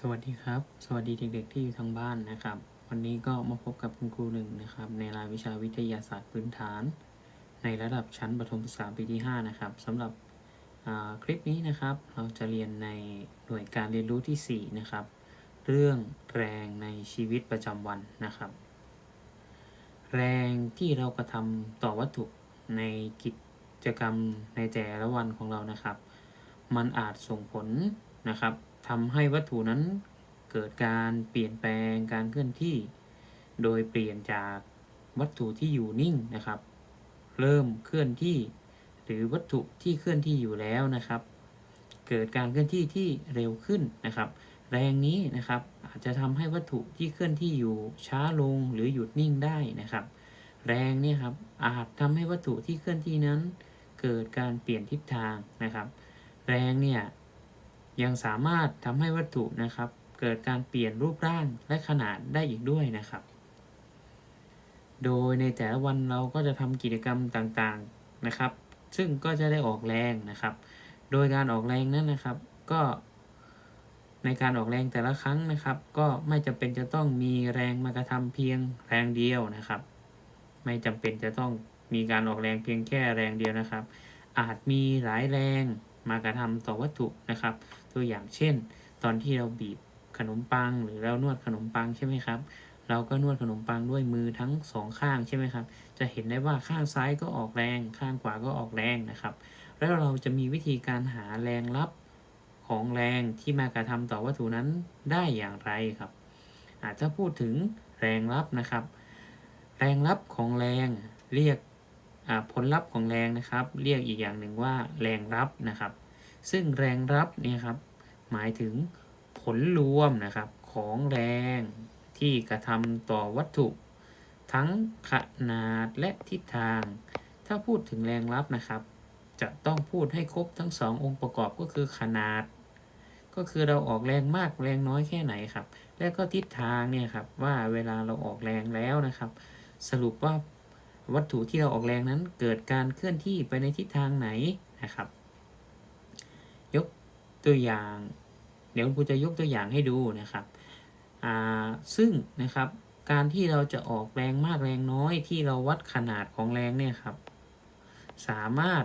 สวัสดีครับ สวัสดีเด็กๆที่อยู่ทางบ้านนะครับ วันนี้ก็มาพบกับคุณครูหนึ่งนะครับ ในรายวิชาวิทยาศาสตร์พื้นฐาน ในระดับชั้นประถมศึกษาปีที่ 5 นะครับสำหรับคลิปนี้นะครับ เราจะเรียนในหน่วยการเรียนรู้ที่ 4 นะครับ เรื่องแรงในชีวิตประจำวันนะครับ แรงที่เรากระทำต่อวัตถุในกิจกรรมในแต่ละวันของเรานะครับ มันอาจส่งผลนะครับ ทำให้วัตถุนั้นเกิดการเปลี่ยนแปลงการเคลื่อนที่ โดยเปลี่ยนจากวัตถุที่อยู่นิ่งนะครับ เริ่มเคลื่อนที่ หรือวัตถุที่เคลื่อนที่อยู่แล้วนะครับ เกิดการเคลื่อนที่ที่เร็วขึ้นนะครับ แรงนี้นะครับอาจจะทำให้วัตถุที่เคลื่อนที่อยู่ช้าลงหรือหยุดนิ่งได้นะครับ แรงเนี่ยครับอาจทำให้วัตถุที่เคลื่อนที่นั้น เกิดการเปลี่ยนทิศทางนะครับ แรงเนี่ย ยังสามารถทำให้วัตถุนะครับ เกิดการเปลี่ยนรูปร่างและขนาดได้อีกด้วยนะครับ โดยในแต่ละวันเราก็จะทำกิจกรรมต่างๆนะครับ ซึ่งก็จะได้ออกแรงนะครับ โดยการออกแรงนั้นนะครับ ก็ในการออกแรงแต่ละครั้งนะครับ ก็ไม่จำเป็นจะต้องมีแรงมากระทำเพียงแรงเดียวนะครับ ไม่จำเป็นจะต้องมีการออกแรงเพียงแค่แรงเดียวนะครับ อาจมีหลายแรง มากระทำต่อวัตถุนะครับ ตัวอย่างเช่น ตอนที่เราบีบขนมปัง หรือเรานวดขนมปังใช่ไหมครับ เราก็นวดขนมปังด้วยมือทั้งสองข้างใช่ไหมครับ จะเห็นได้ว่าข้างซ้ายก็ออกแรง ข้างขวาก็ออกแรงนะครับ แล้วเราจะมีวิธีการหาแรงรับของแรงที่มากระทำต่อวัตถุนั้นได้อย่างไรครับ อาจจะพูดถึงแรงรับนะครับ แรงรับของแรงเรียก ผลลัพธ์ของแรงนะครับ เรียกอีกอย่างหนึ่งว่าแรงรับนะครับ ซึ่งแรงรับเนี่ยครับหมายถึงผลรวมนะครับของแรงที่กระทำต่อวัตถุ ทั้งขนาดและทิศทาง ถ้าพูดถึงแรงรับนะครับ จะต้องพูดให้ครบทั้งสององค์ประกอบก็คือขนาด ก็คือเราออกแรงมากแรงน้อยแค่ไหนครับ และก็ทิศทางเนี่ยครับว่าเวลาเราออกแรงแล้วนะครับ สรุปว่า วัตถุที่เราออกแรงนั้นเกิดการเคลื่อนที่ไปในทิศทางไหนนะครับ ยกตัวอย่าง เดี๋ยวครูจะยกตัวอย่างให้ดูนะครับซึ่งนะครับการที่เราจะออกแรงมากแรงน้อยที่เราวัดขนาดของแรงเนี่ยครับ สามารถ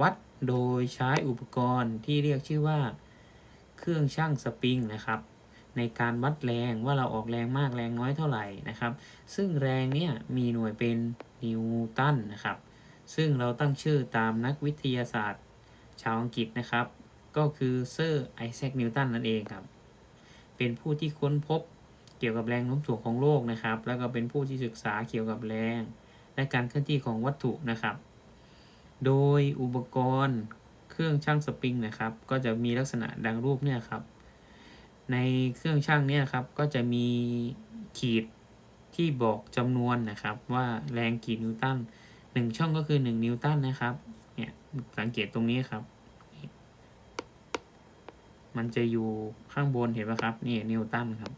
วัดโดยใช้อุปกรณ์ที่เรียกชื่อว่า เครื่องชั่งสปริงนะครับ ในการวัดแรงว่าเราออกแรงมากแรงน้อยเท่าไหร่นะครับ ซึ่งแรงเนี่ยมีหน่วยเป็นนิวตันนะครับ ซึ่งเราตั้งชื่อตามนักวิทยาศาสตร์ ชาวอังกฤษนะครับ ก็คือเซอร์ไอแซคนิวตันนั่นเองครับ เป็นผู้ที่ค้นพบเกี่ยวกับแรงโน้มถ่วงของโลกนะครับ แล้วก็เป็นผู้ที่ศึกษาเกี่ยวกับแรง และการเคลื่อนที่ของวัตถุนะครับ โดยอุปกรณ์เครื่องชั่งสปริงนะครับ ก็จะมีลักษณะดังรูปเนี่ยครับ ในเครื่องชั่งเนี่ยครับก็จะมีขีดที่บอกจำนวนนะครับ ว่าแรงกี่นิวตันหนึ่งช่องก็คือ 1 นิวตันนะครับเนี่ยสังเกตตรงนี้ครับ มันจะอยู่ข้างบนเห็นไหมครับนี่นิวตันครับ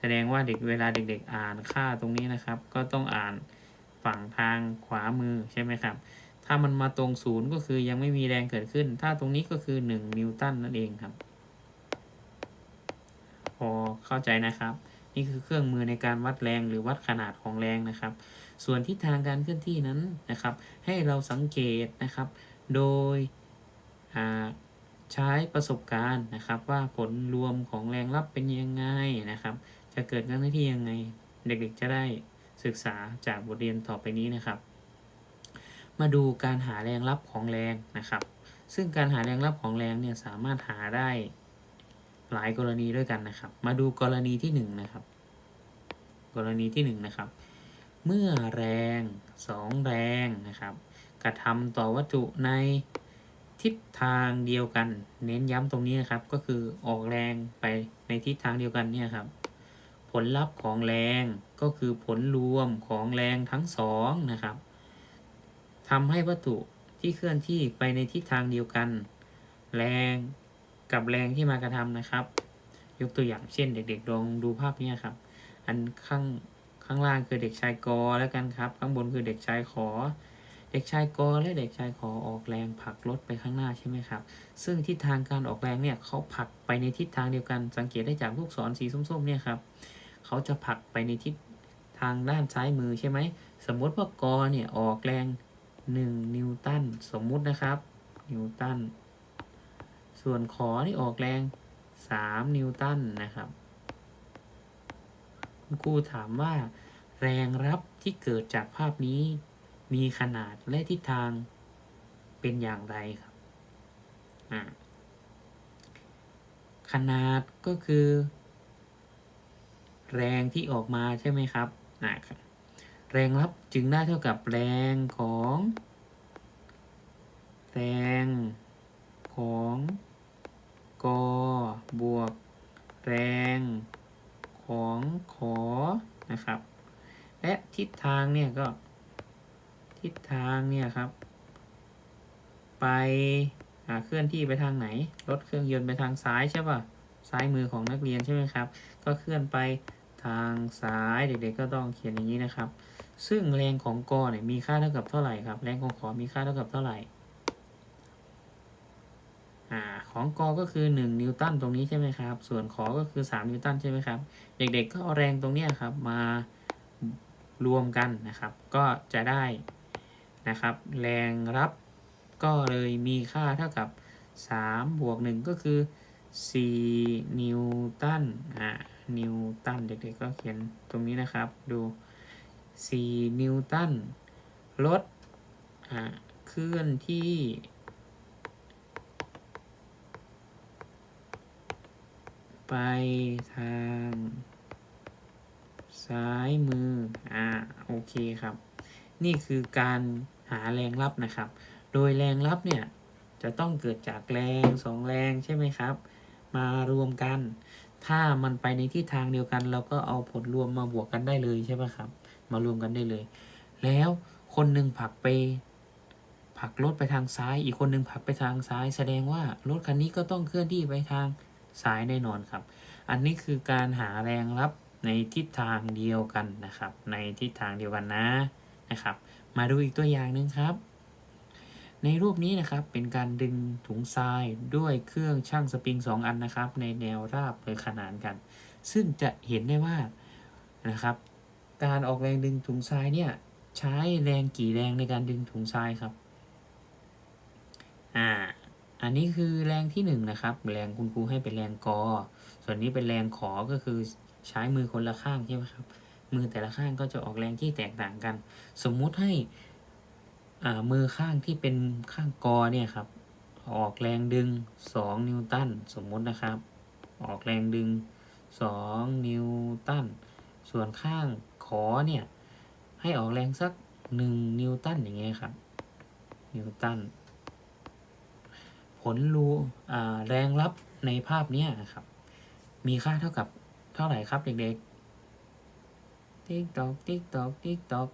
แสดงว่าเด็กเวลาเด็กๆ อ่านค่าตรงนี้นะครับ ก็ต้องอ่านฝั่งทางขวามือใช่ไหมครับ ถ้ามันมาตรงศูนย์ก็คือยังไม่มีแรงเกิดขึ้น ถ้าตรงนี้ก็คือ 1 นิวตันนั่นเองครับ พอเข้าใจนะครับ นี่คือเครื่องมือในการวัดแรงหรือวัดขนาดของแรงนะครับ ส่วนทิศทางการเคลื่อนที่นั้นนะครับ ให้เราสังเกตนะครับ โดยใช้ประสบการณ์นะครับ ว่าผลรวมของแรงรับเป็นยังไงนะครับ จะเกิดการเคลื่อนที่ยังไง เด็กๆจะได้ศึกษาจากบทเรียนต่อไปนี้นะครับ มาดูการหาแรงรับของแรงนะครับ ซึ่งการหาแรงรับของแรงเนี่ยสามารถหาได้ หลายกรณีด้วยกันนะครับ มาดูกรณีที่หนึ่งนะครับ กรณีที่หนึ่งนะครับ เมื่อแรงสองแรงนะครับ กระทำต่อวัตถุในทิศทางเดียวกัน เน้นย้ำตรงนี้นะครับ ก็คือออกแรงไปในทิศทางเดียวกันเนี่ยครับ ผลลัพธ์ของแรงก็คือผลรวมของแรงทั้งสองนะครับทำให้วัตถุที่เคลื่อนที่ไปในทิศทางเดียวกัน แรง กับแรงที่มากระทำนะครับ ยกตัวอย่างเช่นเด็กๆลองดูภาพนี้ครับ อันข้างข้างล่างคือเด็กชายกอแล้วกันครับ ข้างบนคือเด็กชายขอ เด็กชายกอและเด็กชายขอออกแรงผลักรถไปข้างหน้าใช่ไหมครับ ซึ่งทิศทางการออกแรงเนี่ยเขาผลักไปในทิศทางเดียวกัน สังเกตได้จากลูกศรสีส้มๆเนี่ยครับเขาจะผลักไปในทิศทางด้านซ้ายมือใช่ไหม สมมติว่ากอเนี่ยออกแรง 1 นิวตันสมมุตินะครับ นิวตัน ส่วนขอที่ออกแรง 3 นิวตันนะครับครูถามว่า แรงรับที่เกิดจากภาพนี้ มีขนาดและทิศทางเป็นอย่างไรครับขนาดก็คือ แรงที่ออกมาใช่ไหมครับแรงรับจึงได้เท่ากับแรงของ แรงของ กบวก แรง ของขอนะครับ และทิศทางเนี่ยก็ ทิศทางเนี่ยครับ ไปเคลื่อนที่ไปทางไหน รถเครื่องยนต์ไปทางซ้ายใช่ป่ะ ซ้ายมือของนักเรียนใช่ไหมครับ ก็เคลื่อนไปทางซ้ายเด็กๆก็ต้องเขียนอย่างนี้นะครับ ซึ่งแรงของกอเนี่ยมีค่าเท่ากับเท่าไหร่ครับ แรงของขอมีค่าเท่ากับเท่าไหร่ อ่าของกอก็คือ 1 นิวตันตรงนี้ใช่ไหมครับ ส่วนขอก็คือ 3 นิวตันใช่ไหมครับ เด็กๆก็เอาแรงตรงนี้ครับมารวมกันนะครับ ก็จะได้นะครับ แรงรับก็เลยมีค่าเท่ากับ3บวก1ก็คือ 4 นิวตันอ่านิวตันเด็กๆก็เขียนตรงนี้นะครับดู 4 นิวตันลดอ่าเคลื่อนที่ ไปทาง ซ้ายมือ อ่า โอเคครับ นี่คือการหาแรงรับนะครับ โดยแรงรับเนี่ย จะต้องเกิดจากแรงสองแรงใช่ไหมครับ มารวมกัน ถ้ามันไปในทิศทางเดียวกัน เราก็เอาผลรวมมาบวกกันได้เลยใช่ไหมครับ มารวมกันได้เลย แล้วคนหนึ่งผลักไปผลักรถไปทางซ้าย อีกคนหนึ่งผลักไปทางซ้าย แสดงว่ารถคันนี้ก็ต้องเคลื่อนที่ไปทาง ซ้ายแน่นอนครับ อันนี้คือการหาแรงรับในทิศทางเดียวกันนะครับ ในทิศทางเดียวกันนะนะครับ มาดูอีกตัวอย่างหนึ่งครับ ในรูปนี้นะครับเป็นการดึงถุงทรายด้วยเครื่องช่างสปริง 2 อันนะครับ ในแนวราบหรือขนานกัน ซึ่งจะเห็นได้ว่านะครับ การออกแรงดึงถุงทรายเนี่ยใช้แรงกี่แรงในการดึงถุงทรายครับ อันนี้คือแรงที่1นนะครับ แรงคุณครูให้เป็นแรงกอ ส่วนนี้เป็นแรงขอก็คือใช้มือคนละข้างใช่ไหมครับ มือแต่ละข้างก็จะออกแรงที่แตกต่างกัน สมมุติให้มือข้างที่เป็นข้างกอเนี่ยครับ ออกแรงดึง 2 นิวตันสมมุตินะครับ ออกแรงดึง 2 นิวตัน ส่วนข้างขอเนี่ยให้ออกแรงสัก 1 นิวตันอย่างเงี้ยครับ นิวตัน ลรูแรงรับในภาพนี้นะครับ มีค่าเท่ากับเท่าไหร่ครับเด็กๆติ๊กตอกติ๊กตอกติ๊กตอก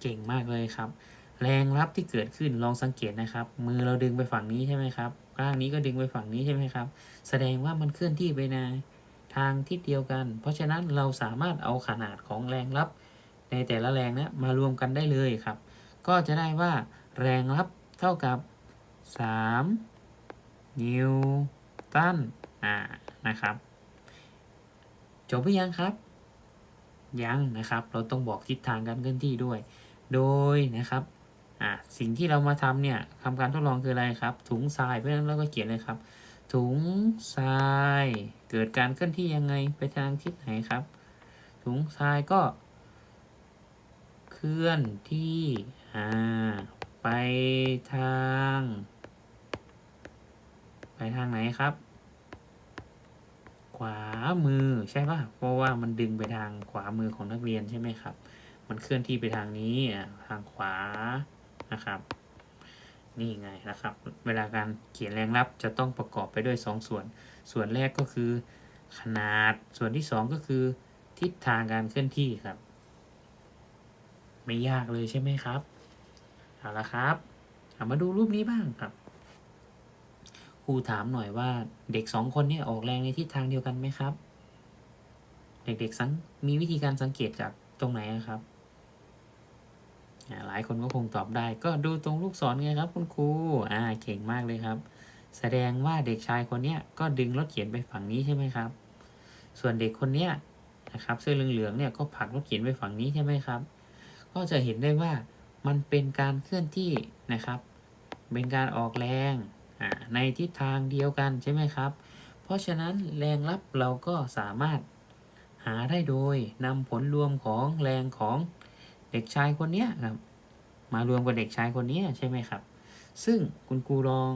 เก่งมากเลยครับ แรงรับที่เกิดขึ้นลองสังเกตนะครับ มือเราดึงไปฝั่งนี้ใช่ไหมครับข้างนี้ก็ดึงไปฝั่งนี้ใช่ไหมครับ แสดงว่ามันเคลื่อนที่ไปในทางทิศเดียวกัน เพราะฉะนั้นเราสามารถเอาขนาดของแรงรับ ในแต่ละแรงนะมารวมกันได้เลยครับ ก็จะได้ว่าแรงรับเท่ากับ 3 นิวตันอ่านะครับ จบหรือยังครับ ยังนะครับ เราต้องบอกทิศทางการเคลื่อนที่ด้วย โดยนะครับอ่าสิ่งที่เรามาทำเนี่ยทำการทดลองคืออะไรครับ ถุงทรายเพราะฉะนั้นเราก็เขียนเลยครับ ถุงทรายเกิดการเคลื่อนที่ยังไงไปทางทิศไหนครับ ถุงทรายก็ เคลื่อนที่อ่าไปทาง ทางไหนครับ ขวามือใช่ป่ะเพราะว่ามันดึงไปทางขวามือของนักเรียนใช่ไหมครับ มันเคลื่อนที่ไปทางนี้ทางขวานะครับ นี่ไงนะครับ เวลาการเขียนแรงรับจะต้องประกอบไปด้วย2ส่วน ส่วนแรกก็คือ ขนาดส่วนที่ 2 ก็คือ ทิศทางการเคลื่อนที่ครับ ไม่ยากเลยใช่ไหมครับเอาละครับามาดูรูปนี้บ้างครับ ครูถามหน่อยว่าเด็กสองคนเนี่ยออกแรงในทิศทางเดียวกันไหมครับ เด็กๆสังมีวิธีการสังเกตจากตรงไหนอะครับ หลายคนก็คงตอบได้ ก็ดูตรงลูกศรไงครับ คุณครูอ่าเก่งมากเลยครับ แสดงว่าเด็กชายคนเนี้ยก็ดึงรถเข็นไปฝั่งนี้ใช่ไหมครับ ส่วนเด็กคนเนี้ยนะครับเสื้อเหลืองๆเนี่ยก็ผลักรถเข็นไปฝั่งนี้ใช่ไหมครับ ก็จะเห็นได้ว่ามันเป็นการเคลื่อนที่นะครับ เป็นการออกแรง ในทิศทางเดียวกันใช่ไหมครับ เพราะฉะนั้นแรงรับเราก็สามารถหาได้โดยนำผลรวมของแรงของเด็กชายคนนี้ครับ มารวมกับเด็กชายคนนี้ใช่ไหมครับ ซึ่งคุณครูลอง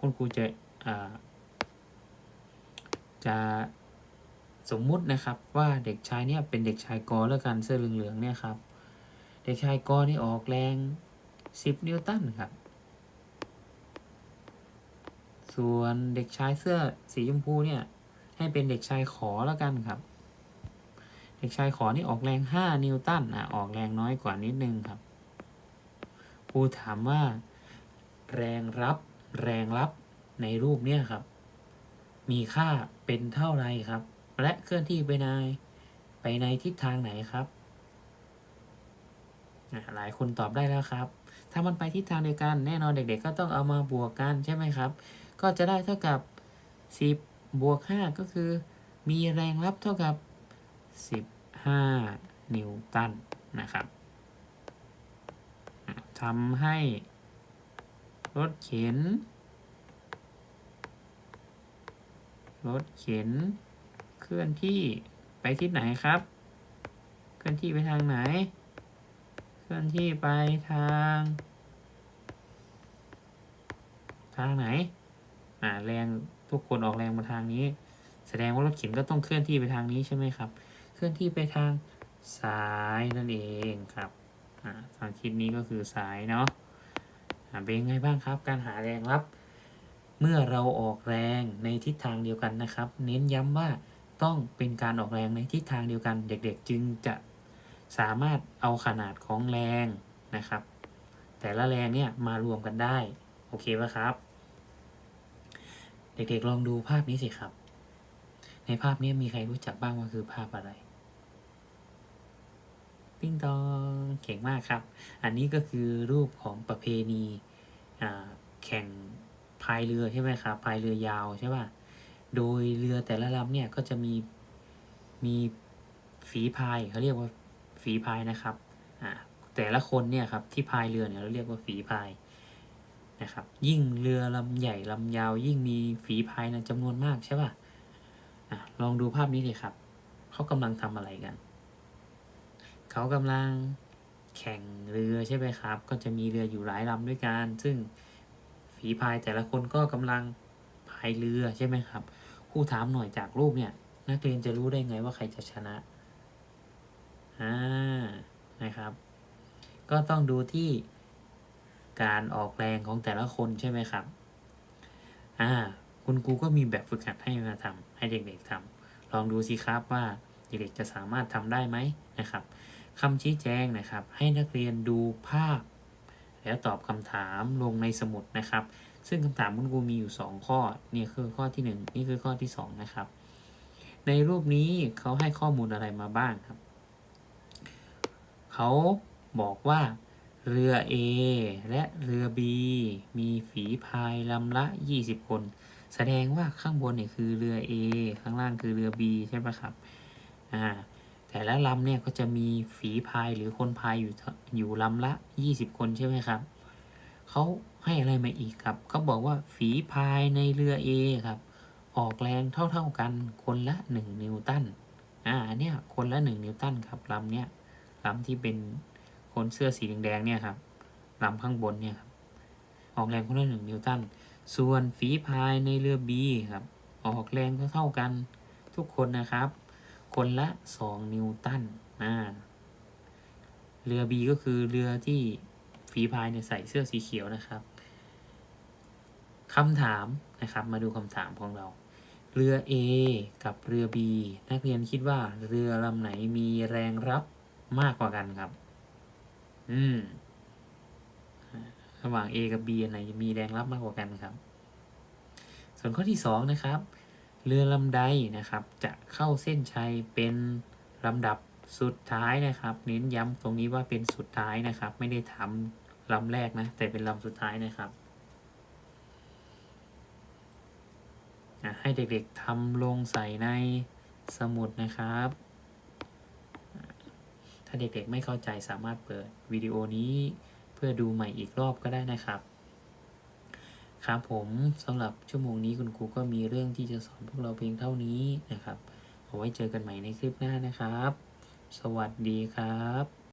คุณครูจะจะสมมุตินะครับว่าเด็กชายเนี่ยเป็นเด็กชายกอแล้วกันเสื้อเหลืองๆเนี่ยครับ เด็กชายกอนี่ออกแรง 10 นิวตันครับ ส่วนเด็กชายเสื้อสีชมพูเนี่ย ให้เป็นเด็กชายขอแล้วกันครับ เด็กชายขอนี่ออกแรง 5 นิวตันอะออกแรงน้อยกว่านิดนึงครับครูถามว่า แรงรับ แรงรับในรูปเนี่ยครับ มีค่าเป็นเท่าไรครับ และเคลื่อนที่ไปในไปในทิศทางไหนครับหลายคนตอบได้แล้วครับ ถ้ามันไปทิศทางเดียวกัน แน่นอนเด็กๆ ก็ต้องเอามาบวกกันใช่ไหมครับ ก็จะได้เท่ากับ 10 บวก 5 ก็คือ มีแรงรับเท่ากับ 15 นิวตันนะครับทำให้รถเข็น รถเข็น เคลื่อนที่ไปทิศไหนครับ เคลื่อนที่ไปทางไหน เคลื่อนที่ไปทาง ทางไหน อ่าแรงทุกคนออกแรงมาทางนี้ แสดงว่ารถเข็นก็ต้องเคลื่อนที่ไปทางนี้ใช่ไหมครับ เคลื่อนที่ไปทางซ้ายนั่นเองครับอ่าทางคิดนี้ก็คือซ้ายเนาะอ่าเป็นไงบ้างครับ การหาแรงรับ เมื่อเราออกแรงในทิศทางเดียวกันนะครับ เน้นย้ำว่าต้องเป็นการออกแรงในทิศทางเดียวกัน เด็กๆ จึงจะสามารถเอาขนาดของแรงนะครับ แต่ละแรงเนี่ยมารวมกันได้ โอเคไหมครับ เด็กๆลองดูภาพนี้สิครับ ในภาพนี้มีใครรู้จักบ้างว่าคือภาพอะไรปิ้งตองเก่งมากครับ อันนี้ก็คือรูปของประเพณีแข่งพายเรือใช่ไหมครับพายเรือยาวใช่ป่ะโดยเรือแต่ละลำเนี่ยก็จะมีมีฝีพายเขาเรียกว่าฝีพายนะครับอ่าแต่ละคนเนี่ยครับที่พายเรือเนี่ยเราเรียกว่าฝีพาย นะครับ ยิ่งเรือลำใหญ่ลำยาว ยิ่งมีฝีพายนะจำนวนมากใช่ป่ะอะลองดูภาพนี้เลยครับ เขากำลังทำอะไรกัน เขากำลังแข่งเรือใช่ไหมครับ ก็จะมีเรืออยู่หลายลำด้วยกัน ซึ่งฝีพายแต่ละคนก็กำลังพายเรือใช่ไหมครับครูถามหน่อยจากรูปเนี่ย นักเรียนจะรู้ได้ไงว่าใครจะชนะอ่านะครับ ก็ต้องดูที่ การออกแรงของแต่ละคนใช่ไหมครับ อ่า คุณครูก็มีแบบฝึกหัดให้มาทำให้เด็กๆทำลองดูสิครับว่าเด็กๆจะสามารถทำได้ไหมนะครับคำชี้แจงนะครับ ให้นักเรียนดูภาพ แล้วตอบคำถามลงในสมุดนะครับ ซึ่งคำถามคุณครูมีอยู่ 2 ข้อนี่คือข้อที่ 1 นี่คือข้อที่ 2 นะครับ ในรูปนี้เขาให้ข้อมูลอะไรมาบ้างครับ เขาบอกว่า เรือ A และเรือ B มีฝีพายลำละ 20 คน แสดงว่าข้างบนเนี่ยคือเรือ A ข้างล่างคือเรือ B ใช่ไหมครับอ่าแต่ละลำเนี่ยก็จะมีฝีพายหรือคนพายอยู่เท่อยู่ลำละ 20 คนใช่ไหมครับเขาให้อะไรมาอีกครับเขาบอกว่าฝีพายในเรือ A ครับ ออกแรงเท่าๆกันคนละ 1 นิวตันอ่าเนี้ยคนละ 1 นิวตันครับลำเนี้ยลำที่เป็น คนเสื้อสีแดงๆเนี่ยครับลำข้างบนเนี่ยครับออกแรงคนละหนึ่งนิวตัน ส่วนฝีพายในเรือ B ครับ ออกแรงเท่ากันทุกคนนะครับ คนละ 2 นิวตันอ่าเรือ B ก็คือเรือที่ฝีพายเนี่ยใส่เสื้อสีเขียวนะครับคำถามนะครับมาดูคำถามของเรา เรือ A กับเรือ B นักเรียนคิดว่าเรือลำไหนมีแรงรับมากกว่ากันครับ อืม ระหว่าง A กับ B อันไหนมีแรงรับมากกว่ากันครับ ส่วนข้อที่2นะครับ เรือลำใดนะครับ จะเข้าเส้นชัยเป็นลำดับสุดท้ายนะครับ เน้นย้ำตรงนี้ว่าเป็นสุดท้ายนะครับ ไม่ได้ทำลำแรกนะ แต่เป็นลำสุดท้ายนะครับให้เด็กๆทำลงใส่ในสมุดนะครับาเด็กๆไม่เข้าใจสามารถเปิดวิดีโอนี้ เพื่อดูใหม่อีกรอบก็ได้นะครับ ครับผมสำหรับชั่วโมงนี้คุณครูก็มีเรื่องที่จะสอนพวกเราเพียงเท่านี้นะครับเอาไว้เจอกันใหม่ในคลิปหน้านะครับ สวัสดีครับ